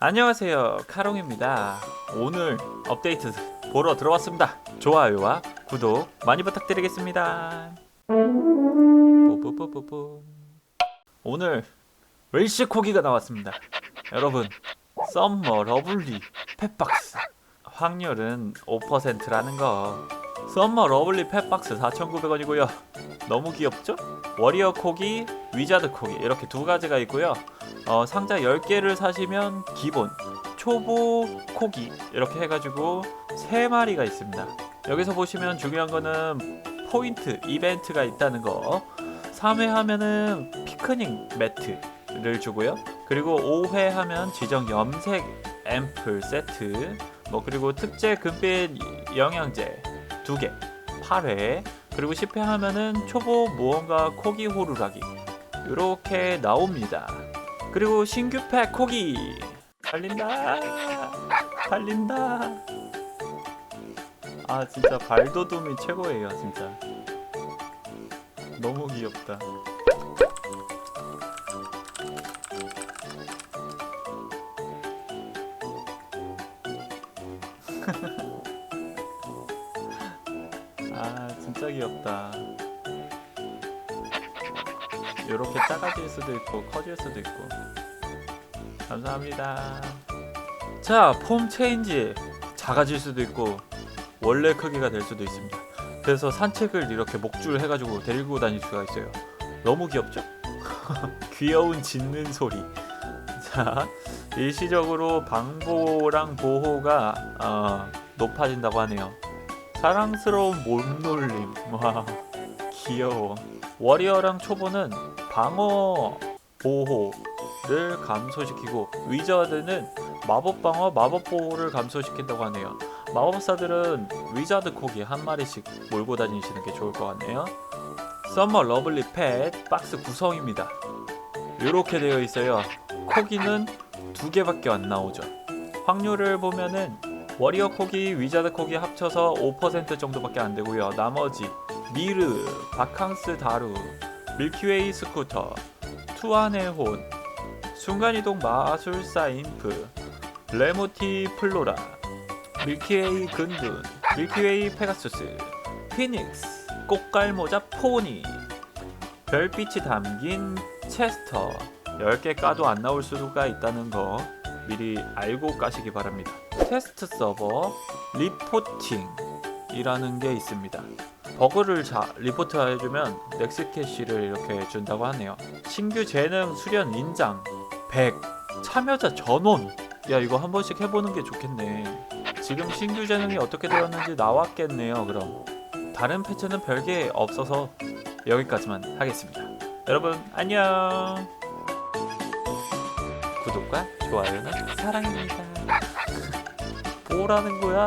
안녕하세요. 카롱입니다. 오늘 업데이트 보러 들어왔습니다. 좋아요와 구독 많이 부탁드리겠습니다. 오늘 웰시 코기가 나왔습니다. 여러분 썸머 러블리 펫박스 확률은 5%라는 거. 썸머 러블리 펫박스 4,900원이고요. 너무 귀엽죠? 워리어 코기, 위자드 코기 이렇게 두 가지가 있고요. 어, 상자 10개를 사시면 기본 초보 코기 이렇게 해가지고 3마리가 있습니다. 여기서 보시면 중요한 거는 포인트 이벤트가 있다는 거. 3회 하면은 피크닉 매트를 주고요. 그리고 5회 하면 지정 염색 앰플 세트. 뭐 그리고 특제 금빛 영양제 2개 8회 그리고 10회 하면은 초보 무언가 코기 호루라기. 이렇게 나옵니다. 그리고 신규 팩 코기. 달린다. 달린다. 아 진짜 발도둠이 최고예요 진짜. 너무 귀엽다 아 진짜 귀엽다. 이렇게 작아질 수도 있고 커질 수도 있고. 감사합니다. 자폼 체인지 작아질 수도 있고 원래 크기가 될 수도 있습니다. 그래서 산책을 이렇게 목줄 해가지고 데리고 다닐 수가 있어요. 너무 귀엽죠? 귀여운 짖는 소리. 자 일시적으로 방보랑 보호가 어, 높아진다고 하네요 사랑스러운 몸놀림. 와 귀여워. 워리어랑 초보는 방어 보호를 감소시키고 위저드는 마법 방어 마법 보호를 감소시킨다고 하네요. 마법사들은 위자드 코기 한 마리씩 몰고 다니시는 게 좋을 것 같네요. 썸머 러블리 펫 박스 구성입니다. 이렇게 되어 있어요. 코기는 두 개밖에 안 나오죠. 확률을 보면은 워리어 코기, 위자드 코기 합쳐서 5% 정도밖에 안 되고요. 나머지 미르, 바캉스 다루, 밀키웨이 스쿠터, 투안의 혼, 순간이동 마술사 인프, 레모티 플로라, 밀키웨이 근둔, 밀키웨이 페가수스, 피닉스, 꽃갈모자 포니, 별빛이 담긴 체스터. 10개 까도 안 나올 수가 있다는 거 미리 알고 까시기 바랍니다. 테스트 서버 리포팅이라는 게 있습니다. 버그를 자, 리포트 해주면 넥스캐시를 이렇게 준다고 하네요. 신규 재능 수련 인장 100 참여자 전원 야 이거 한 번씩 해보는 게 좋겠네. 지금 신규 재능이 어떻게 되었는지 나왔겠네요. 그럼 다른 패치는 별게 없어서 여기까지만 하겠습니다. 여러분 안녕. 구독과 좋아요는 사랑입니다. 뭐라는 거야?